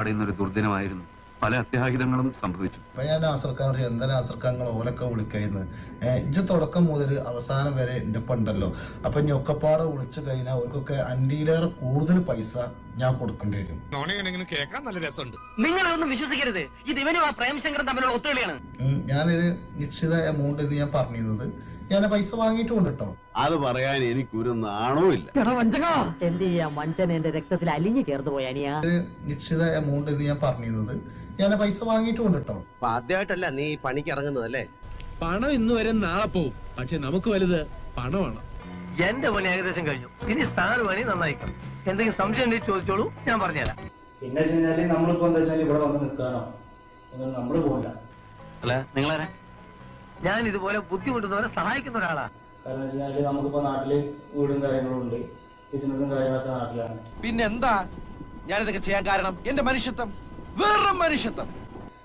അടയുന്നൊരു ദുർദിനമായിരുന്നു. പല അത്യാഹിതങ്ങളും സംഭവിച്ചു. അപ്പൊ ഞാൻ നാസർഖാനോട് എന്താ ഓലൊക്കെ വിളിക്കുന്നത് ഇജ്ജ് തുടക്കം മുതൽ അവസാനം വരെ എന്റെ ഒപ്പം അപ്പൊ ഇനി ഒക്കെപ്പാടെ വിളിച്ചു കഴിഞ്ഞാൽ അവർക്കൊക്കെ അൻഡിയിലേറെ കൂടുതൽ പൈസ ഞാൻ കൊടുക്കേണ്ടി വരും. കേൾക്കാൻ നല്ല രസമുണ്ട്. നിങ്ങളൊന്നും വിശ്വസിക്കരുത്. ഇത് ഇവനും ആ പ്രേംശങ്കറും തമ്മിലുള്ള ഒത്തുകളിയാണ്. ഞാനൊരു നിശ്ചിത എമൗണ്ട് ഇത് ഞാൻ പറഞ്ഞിരുന്നത്. ഞാൻ പൈസ വാങ്ങിയിട്ടുണ്ട് കേട്ടോ അത് പറയാൻ എനിക്കൊരു നാണവും ഇല്ല എന്ത് ചെയ്യാം? വഞ്ചന എന്റെ രക്തത്തിൽ അലിഞ്ഞു ചേർന്ന് പോയ അനിയാ. ഒരു നിശ്ചിത എമൗണ്ട് ഇത് ഞാൻ പറഞ്ഞിരുന്നത്. ഞാൻ പൈസ വാങ്ങിയിട്ടുണ്ട് കേട്ടോ അപ്പൊ ആദ്യമായിട്ടല്ല നീ പണിക്ക് ഇറങ്ങുന്നത് അല്ലേ? പണം ഇന്ന് വരെ നാളെ പോവും. പക്ഷെ നമുക്ക് വലുത് പണമാണ്. എന്റെ പണി ഏകദേശം കഴിഞ്ഞു. ഇനി സ്ഥാന പണി നന്നായിക്കാം എന്തെങ്കിലും സംശയം ഉണ്ടെങ്കിൽ ചോദിച്ചോളൂ ഞാൻ പറഞ്ഞുതരാം. പിന്നെ വെച്ച് കഴിഞ്ഞാൽ നമ്മളിപ്പോ എന്താ വെച്ചാൽ ഇവിടെ വന്ന് നിൽക്കാനോ ഒന്നും നമ്മൾ പോകില്ല അല്ല നിങ്ങളാരാ? ഞാൻ ഇതുപോലെ ബുദ്ധിമുട്ടുന്നവരെ സഹായിക്കുന്ന ഒരാളാ. കാരണം വെച്ച് കഴിഞ്ഞാൽ നമുക്കിപ്പോ നാട്ടിൽ വീടും കാര്യങ്ങളും ഉണ്ട്. ബിസിനസ്സും കാര്യങ്ങളൊക്കെ നാട്ടിലാണ്. പിന്നെന്താ? ഞാനിതൊക്കെ ചെയ്യാൻ കാരണം എന്റെ മനുഷ്യത്വം. വേറെ മനുഷ്യത്വം.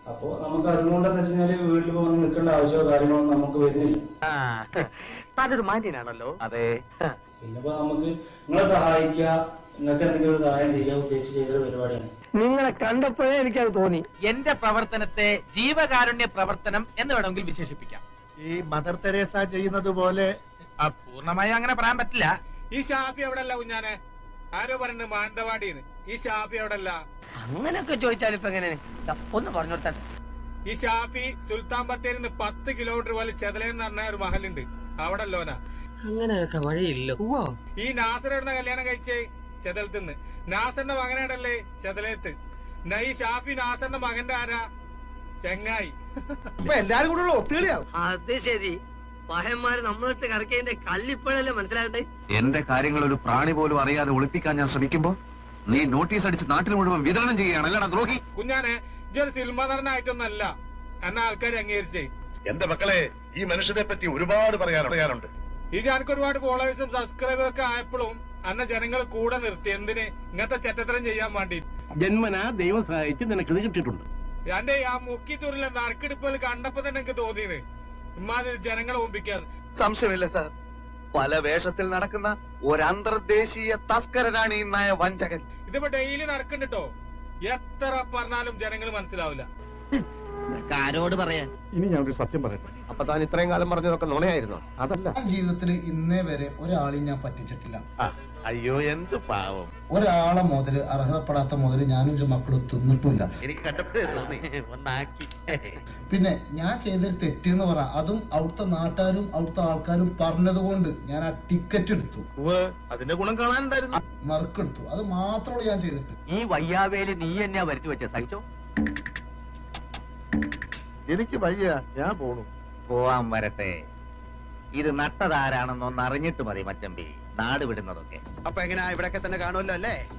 അപ്പൊ നമുക്ക് അതുകൊണ്ട് എന്താ വെച്ച് കഴിഞ്ഞാൽ വീട്ടിൽ വന്ന് നിൽക്കേണ്ട ആവശ്യമോ കാര്യങ്ങളോ ഒന്നും നമുക്ക് വരുന്നില്ല. മാന്യനാണല്ലോ. അതെ. പിന്നിപ്പോ നമുക്ക് നിങ്ങളെ സഹായിക്കുക. നിങ്ങൾക്ക് എന്തെങ്കിലും ഒരു സഹായം ചെയ്യാൻ ഉദ്ദേശിച്ച് ചെയ്തൊരു പരിപാടിയാണ്. നിങ്ങളെ കണ്ടപ്പോഴേ എനിക്കത് തോന്നി. എന്റെ പ്രവർത്തനത്തെ ജീവകാരുണ്യ പ്രവർത്തനം എന്ന് വേണമെങ്കിൽ വിശേഷിപ്പിക്കാം. ഈ മദർ തെരേസ ചെയ്യുന്നത് പോലെ പൂർണമായും പൂർണമായി അങ്ങനെ പറയാൻ പറ്റില്ല. ഈ ഷാഫി എവിടെ അല്ല കുഞ്ഞാനെ? ആരോ പറയുന്നത് മാനന്തവാടിന്ന്. ഈ ഷാഫി അവിടെ അല്ല അങ്ങനെയൊക്കെ ചോദിച്ചാൽ ഇപ്പൊ എങ്ങനെ ഒന്ന് പറഞ്ഞു കൊടുത്താൽ ഈ ഷാഫി സുൽത്താൻ ബത്തേരി പത്ത് കിലോമീറ്റർ പോലെ ചെതലെന്ന് പറഞ്ഞ ഒരു മഹലുണ്ട്. അവിടെ അല്ലോനാ അങ്ങനെയൊക്കെ വഴിയില്ല. ഈ നാസർ എവിടുന്ന കല്യാണം കഴിച്ചേ? ചെതലത്തുനിന്ന് നാസറിന്റെ മകനാടല്ലേ ചെതലത്ത്. ഈ ഷാഫി നാസറിന്റെ മകന്റെ ആരാ? ചെങ്ങായി. എല്ലാരും കൂടെ അത് ശരി. പഹന്മാര് നമ്മളിട്ട് കറക്കിയതിന്റെ കല്ലിപ്പോഴല്ലേ മനസ്സിലാകട്ടെ? എന്റെ കാര്യങ്ങൾ ഒരു പ്രാണി പോലും അറിയാതെ ഒളിപ്പിക്കാൻ ഞാൻ ശ്രമിക്കുമ്പോ നീ നോട്ടീസ് അടിച്ച് നാട്ടിൽ മുഴുവൻ വിതരണം ചെയ്യുകയാണ്. ദ്രോഹി. കുഞ്ഞാനെ ഇതൊരു സിനിമ നടനായിട്ടൊന്നല്ല എന്ന ആൾക്കാരെ അംഗീകരിച്ചേ? എന്റെ മക്കളെ ഈ മനുഷ്യനെ പറ്റി ഒരുപാട് പറയാനുണ്ട്. ഈ ഞാനക്ക് ഒരുപാട് ഫോളോവേഴ്സും സബ്സ്ക്രൈബറും ഒക്കെ ആയപ്പോഴും അന്ന ജനങ്ങൾ കൂടെ നിർത്തി. എന്തിന്? ഇങ്ങനത്തെ ചെറ്റത്തരം ചെയ്യാൻ വേണ്ടി. ജന്മനാ ദൈവം സഹായിച്ച് നിനക്കിത് കിട്ടിയിട്ടുണ്ട്. എന്റെ ആ മുക്കിത്തൂരിലെ നറുക്കെടുപ്പിൽ കണ്ടപ്പോ തന്നെ എനിക്ക് തോന്നിയത്. ഇമ്മാതിരി ജനങ്ങളെ ഒമ്പിക്കാതെ സംശയമില്ല സാർ. പല വേഷത്തിൽ നടക്കുന്ന ഒരു അന്തർദേശീയ തസ്കരനാണ് ഈ നയ വഞ്ചകൻ ഇതിപ്പോ ഡെയിലി നടക്കുന്നുണ്ടോ എത്ര പറഞ്ഞാലും ജനങ്ങൾ മനസ്സിലാവില്ല. ആരോട് പറയാൻ ഇനി ഞാൻ ഒരു സത്യം പറയട്ടെ. അപ്പൊ താൻ ഇത്രയും കാലം പറഞ്ഞതൊക്കെ നുണയായിരുന്നു? അതല്ല. ഞാൻ ജീവിതത്തിൽ ഇന്നേ വരെ ഒരാളെയും ഞാൻ പറ്റിച്ചിട്ടില്ല. അയ്യോ എന്ത് പാവം. ഒരാളെ മുതൽ അർഹതപ്പെടാത്ത മുതൽ ഞാനും മക്കളും തിന്നിട്ടില്ല എനിക്ക് കണ്ടപ്പോഴേ തോന്നി. ഒന്നാക്കി. പിന്നെ ഞാൻ ചെയ്തൊരു തെറ്റെന്ന് പറ അതും അവിടുത്തെ നാട്ടുകാരും അവിടുത്തെ ആൾക്കാരും പറഞ്ഞത് കൊണ്ട് ഞാൻ ആ ടിക്കറ്റ് എടുത്തു. അതിന്റെ ഗുണം കാണാനുണ്ടായിരുന്നു മറക്കെടുത്തു. അത് മാത്രമേ ഞാൻ ചെയ്തിട്ട്. ഈ വയ്യാവേലി നീ എന്നെയാ വരുത്തി വെച്ച? സഹിച്ചോ? എനിക്ക് വയ്യ ഞാൻ പോണു. പോവാൻ വരട്ടെ. ഇത് നട്ടതാരാണെന്നൊന്ന് അറിഞ്ഞിട്ട് മതി മച്ചമ്പി. നാട് വിടുന്നതൊക്കെ. അപ്പൊ എങ്ങനെയാ ഇവിടൊക്കെ തന്നെ കാണുമല്ലോ അല്ലേ?